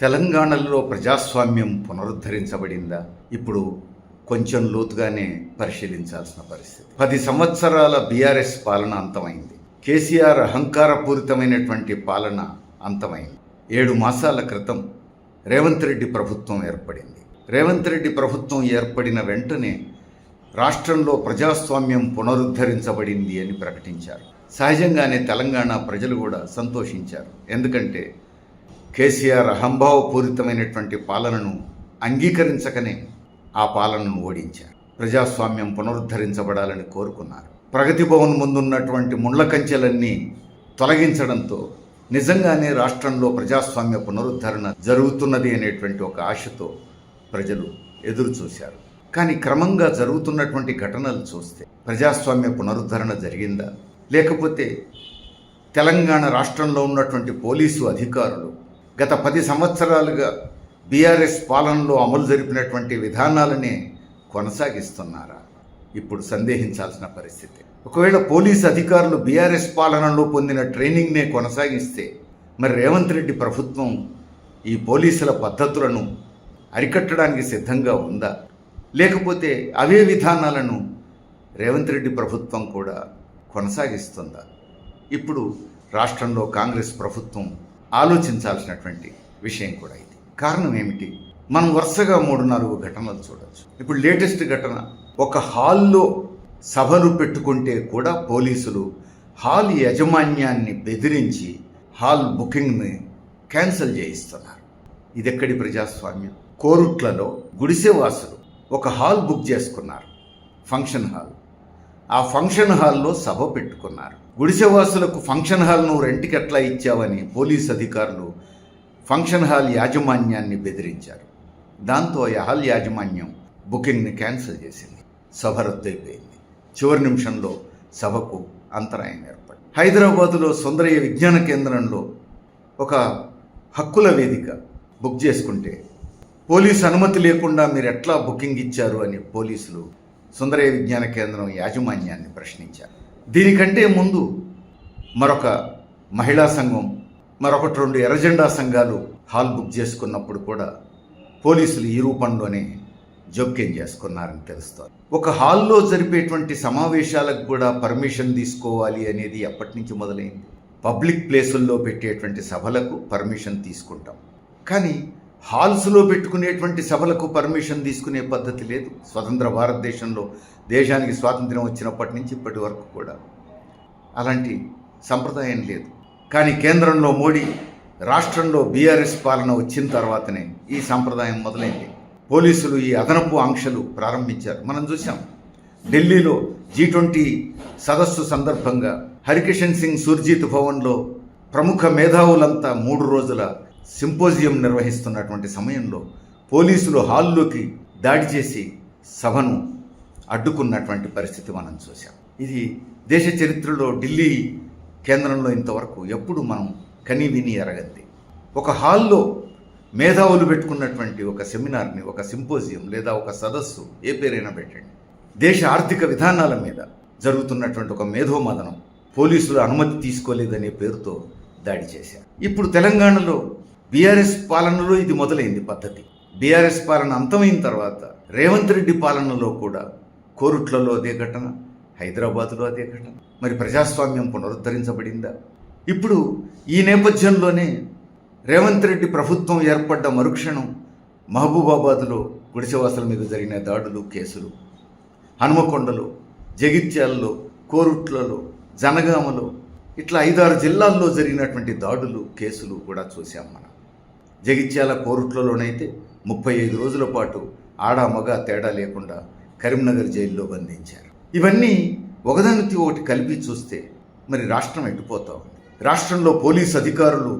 తెలంగాణలో ప్రజాస్వామ్యం పునరుద్ధరించబడిందా? ఇప్పుడు కొంచెం లోతుగానే పరిశీలించాల్సిన పరిస్థితి. పది సంవత్సరాల బీఆర్ఎస్ పాలన అంతమైంది. కేసీఆర్ అహంకారపూరితమైనటువంటి పాలన అంతమైంది. ఏడు మాసాల క్రితం రేవంత్ రెడ్డి ప్రభుత్వం ఏర్పడింది. రేవంత్ రెడ్డి ప్రభుత్వం ఏర్పడిన వెంటనే రాష్ట్రంలో ప్రజాస్వామ్యం పునరుద్ధరించబడింది అని ప్రకటించారు. సహజంగానే తెలంగాణ ప్రజలు కూడా సంతోషించారు. ఎందుకంటే కేసీఆర్ అహంభావపూరితమైనటువంటి పాలనను అంగీకరించకనే ఆ పాలనను ఓడించారు. ప్రజాస్వామ్యం పునరుద్ధరించబడాలని కోరుకున్నారు. ప్రగతి భవన్ ముందున్నటువంటి ముండ్ల కంచెలన్నీ తొలగించడంతో నిజంగానే రాష్ట్రంలో ప్రజాస్వామ్య పునరుద్ధరణ జరుగుతున్నది అనేటువంటి ఒక ఆశతో ప్రజలు ఎదురు చూశారు కానీ క్రమంగా జరుగుతున్నటువంటి ఘటనలు చూస్తే ప్రజాస్వామ్య పునరుద్ధరణ జరిగిందా? లేకపోతే తెలంగాణ రాష్ట్రంలో ఉన్నటువంటి పోలీసు అధికారులు గత పది సంవత్సరాలుగా బీఆర్ఎస్ పాలనలో అమలు జరిపినటువంటి విధానాలనే కొనసాగిస్తున్నారా? ఇప్పుడు సందేహించాల్సిన పరిస్థితి. ఒకవేళ పోలీస్ అధికారులు బీఆర్ఎస్ పాలనలో పొందిన ట్రైనింగ్నే కొనసాగిస్తే మరి రేవంత్ రెడ్డి ప్రభుత్వం ఈ పోలీసుల పద్ధతులను అరికట్టడానికి సిద్ధంగా ఉందా? లేకపోతే అవే విధానాలను రేవంత్ రెడ్డి ప్రభుత్వం కూడా కొనసాగిస్తుందా? ఇప్పుడు రాష్ట్రంలో కాంగ్రెస్ ప్రభుత్వం ఆలోచించాల్సినటువంటి విషయం కూడా ఇది. కారణం ఏమిటి? మనం వరుసగా మూడు నాలుగు ఘటనలు చూడవచ్చు ఇప్పుడు లేటెస్ట్ ఘటన ఒక హాల్లో సభలు పెట్టుకుంటే కూడా పోలీసులు హాల్ యాజమాన్యాన్ని బెదిరించి హాల్ బుకింగ్ని క్యాన్సిల్ చేయిస్తున్నారు. ఇది ఎక్కడి ప్రజాస్వామ్యం? కోరుట్లలో గుడిసెవాసులు ఒక హాల్ బుక్ చేసుకున్నారు ఫంక్షన్ హాల్. ఆ ఫంక్షన్ హాల్లో సభ పెట్టుకున్నారు. గుడిసెవాసులకు ఫంక్షన్ హాల్ను రెంట్కి ఎట్లా ఇచ్చావని పోలీస్ అధికారులు ఫంక్షన్ హాల్ యాజమాన్యాన్ని బెదిరించారు. దాంతో ఆ హాల్ యాజమాన్యం బుకింగ్ని క్యాన్సిల్ చేసింది. సభ రద్దయిపోయింది. చివరి నిమిషంలో సభకు అంతరాయం ఏర్పడింది. హైదరాబాదులో సుందరయ్య విజ్ఞాన కేంద్రంలో ఒక హక్కుల వేదిక బుక్ చేసుకుంటే పోలీసు అనుమతి లేకుండా మీరు ఎట్లా బుకింగ్ ఇచ్చారు అని పోలీసులు సుందరయ విజ్ఞాన కేంద్రం యాజమాన్యాన్ని ప్రశ్నించారు. దీనికంటే ముందు మరొక మహిళా సంఘం మరొకటి రెండు ఎర్రజెండా సంఘాలు హాల్ బుక్ చేసుకున్నప్పుడు కూడా పోలీసులు ఈ రూపంలోనే జోక్యం చేసుకున్నారని తెలుస్తోంది. ఒక హాల్లో జరిపేటువంటి సమావేశాలకు కూడా పర్మిషన్ తీసుకోవాలి అనేది ఎప్పటి నుంచి మొదలైంది? పబ్లిక్ ప్లేసుల్లో పెట్టేటువంటి సభలకు పర్మిషన్ తీసుకుంటాం. కానీ హాల్స్లో పెట్టుకునేటువంటి సభలకు పర్మిషన్ తీసుకునే పద్ధతి లేదు. స్వతంత్ర భారతదేశంలో దేశానికి స్వాతంత్ర్యం వచ్చినప్పటి నుంచి ఇప్పటి వరకు కూడా అలాంటి సంప్రదాయం లేదు. కానీ కేంద్రంలో మోడీ రాష్ట్రంలో బీఆర్ఎస్ పాలన వచ్చిన తర్వాతనే ఈ సంప్రదాయం మొదలైంది. పోలీసులు ఈ అదనపు ఆంక్షలు ప్రారంభించారు. మనం చూసాం ఢిల్లీలో జీ ట్వంటీ సదస్సు సందర్భంగా హరికిషన్ సింగ్ సుర్జీత్ భవన్లో ప్రముఖ మేధావులంతా మూడు రోజుల సింపోజియం నిర్వహిస్తున్నటువంటి సమయంలో పోలీసులు హాల్లోకి దాడి చేసి సభను అడ్డుకున్నటువంటి పరిస్థితి మనం చూసాం ఇది దేశ చరిత్రలో ఢిల్లీ కేంద్రంలో ఇంతవరకు ఎప్పుడు మనం కని విని ఎరగద్ది. ఒక హాల్లో మేధావులు పెట్టుకున్నటువంటి ఒక సెమినార్ని ఒక సింపోజియం లేదా ఒక సదస్సు ఏ పేరైనా పెట్టండి. దేశ ఆర్థిక విధానాల మీద జరుగుతున్నటువంటి ఒక మేధోమదనం పోలీసులు అనుమతి తీసుకోలేదనే పేరుతో దాడి చేశారు. ఇప్పుడు తెలంగాణలో బీఆర్ఎస్ పాలనలో ఇది మొదలైంది పద్ధతి. బీఆర్ఎస్ పాలన అంతమైన తర్వాత రేవంత్ రెడ్డి పాలనలో కూడా కోరుట్లలో అదే ఘటన హైదరాబాదులో అదే ఘటన. మరి ప్రజాస్వామ్యం పునరుద్ధరించబడిందా? ఇప్పుడు ఈ నేపథ్యంలోనే రేవంత్ రెడ్డి ప్రభుత్వం ఏర్పడ్డ మరుక్షణం మహబూబాబాద్లో గుడిసెవాసుల మీద జరిగిన దాడులు కేసులు. హనుమకొండలో జగిత్యాలలో కోరుట్లలో జనగామలో ఇట్లా ఐదారు జిల్లాల్లో జరిగినటువంటి దాడులు కేసులు కూడా చూసాం మనం. జగిత్యాల కోరుట్లలోనైతే ముప్పై ఐదు రోజుల పాటు ఆడ మగ తేడా లేకుండా కరీంనగర్ జైల్లో బంధించారు. ఇవన్నీ ఒకదానికి ఒకటి కలిపి చూస్తే మరి రాష్ట్రం ఎట్టిపోతా ఉంది? రాష్ట్రంలో పోలీస్ అధికారులు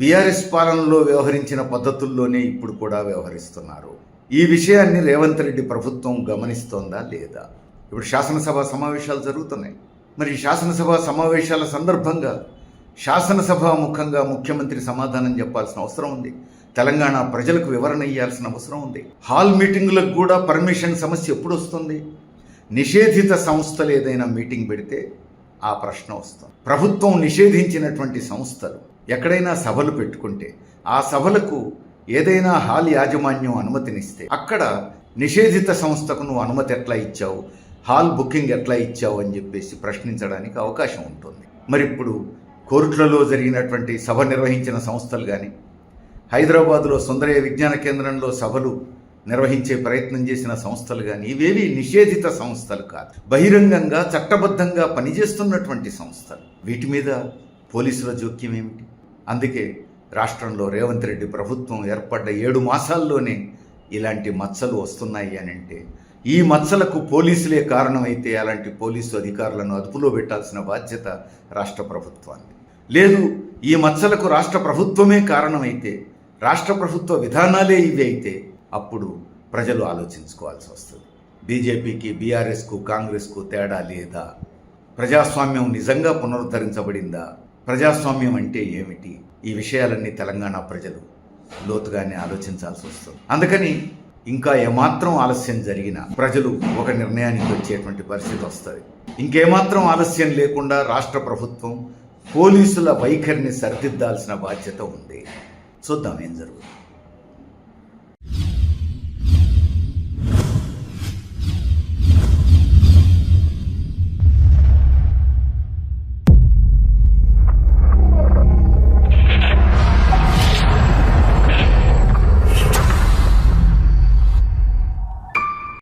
బీఆర్ఎస్ పాలనలో వ్యవహరించిన పద్ధతుల్లోనే ఇప్పుడు కూడా వ్యవహరిస్తున్నారు. ఈ విషయాన్ని రేవంత్ రెడ్డి ప్రభుత్వం గమనిస్తోందా లేదా? ఇప్పుడు శాసనసభ సమావేశాలు జరుగుతున్నాయి. మరి శాసనసభ సమావేశాల సందర్భంగా శాసనసభ ముఖంగా ముఖ్యమంత్రి సమాధానం చెప్పాల్సిన అవసరం ఉంది. తెలంగాణ ప్రజలకు వివరణ ఇవ్వాల్సిన అవసరం ఉంది. హాల్ మీటింగులకు కూడా పర్మిషన్ సమస్య ఎప్పుడు వస్తుంది? నిషేధిత సంస్థలు ఏదైనా మీటింగ్ పెడితే ఆ ప్రశ్న వస్తుంది. ప్రభుత్వం నిషేధించినటువంటి సంస్థలు ఎక్కడైనా సభలు పెట్టుకుంటే ఆ సభలకు ఏదైనా హాల్ యాజమాన్యం అనుమతినిస్తే అక్కడ నిషేధిత సంస్థకు నువ్వు అనుమతి ఎట్లా ఇచ్చావు? హాల్ బుకింగ్ ఎట్లా ఇచ్చావు? అని చెప్పేసి ప్రశ్నించడానికి అవకాశం ఉంటుంది. మరి ఇప్పుడు కోర్టులలో జరిగినటువంటి సభ నిర్వహించిన సంస్థలు కానీ హైదరాబాదులో సుందరయ్య విజ్ఞాన కేంద్రంలో సభలు నిర్వహించే ప్రయత్నం చేసిన సంస్థలు కానీ ఇవేవి నిషేధిత సంస్థలు కాదు. బహిరంగంగా చట్టబద్ధంగా పనిచేస్తున్నటువంటి సంస్థలు. వీటి మీద పోలీసుల జోక్యం ఏమిటి? అందుకే రాష్ట్రంలో రేవంత్ రెడ్డి ప్రభుత్వం ఏర్పడ్డ ఏడు మాసాల్లోనే ఇలాంటి మచ్చలు వస్తున్నాయి అని అంటే ఈ మచ్చలకు పోలీసులే కారణమైతే అలాంటి పోలీసు అధికారులను అదుపులో పెట్టాల్సిన బాధ్యత రాష్ట్ర ప్రభుత్వాన్ని లేదు ఈ మచ్చలకు రాష్ట్ర ప్రభుత్వమే కారణమైతే రాష్ట్ర ప్రభుత్వ విధానాలే ఇవి అయితే అప్పుడు ప్రజలు ఆలోచించుకోవాల్సి వస్తుంది. బీజేపీకి బీఆర్ఎస్కు కాంగ్రెస్కు తేడా లేదా? ప్రజాస్వామ్యం నిజంగా పునరుద్ధరించబడిందా? ప్రజాస్వామ్యం అంటే ఏమిటి? ఈ విషయాలన్నీ తెలంగాణ ప్రజలు లోతుగానే ఆలోచించాల్సి వస్తుంది. అందుకని ఇంకా ఏమాత్రం ఆలస్యం జరిగినా ప్రజలు ఒక నిర్ణయానికి వచ్చేటువంటి పరిస్థితి వస్తుంది. ఇంకేమాత్రం ఆలస్యం లేకుండా రాష్ట్ర ప్రభుత్వం పోలీసుల వైఖరిని సరిదిద్దాల్సిన బాధ్యత ఉంది. చూద్దాం ఏం జరుగుతుంది.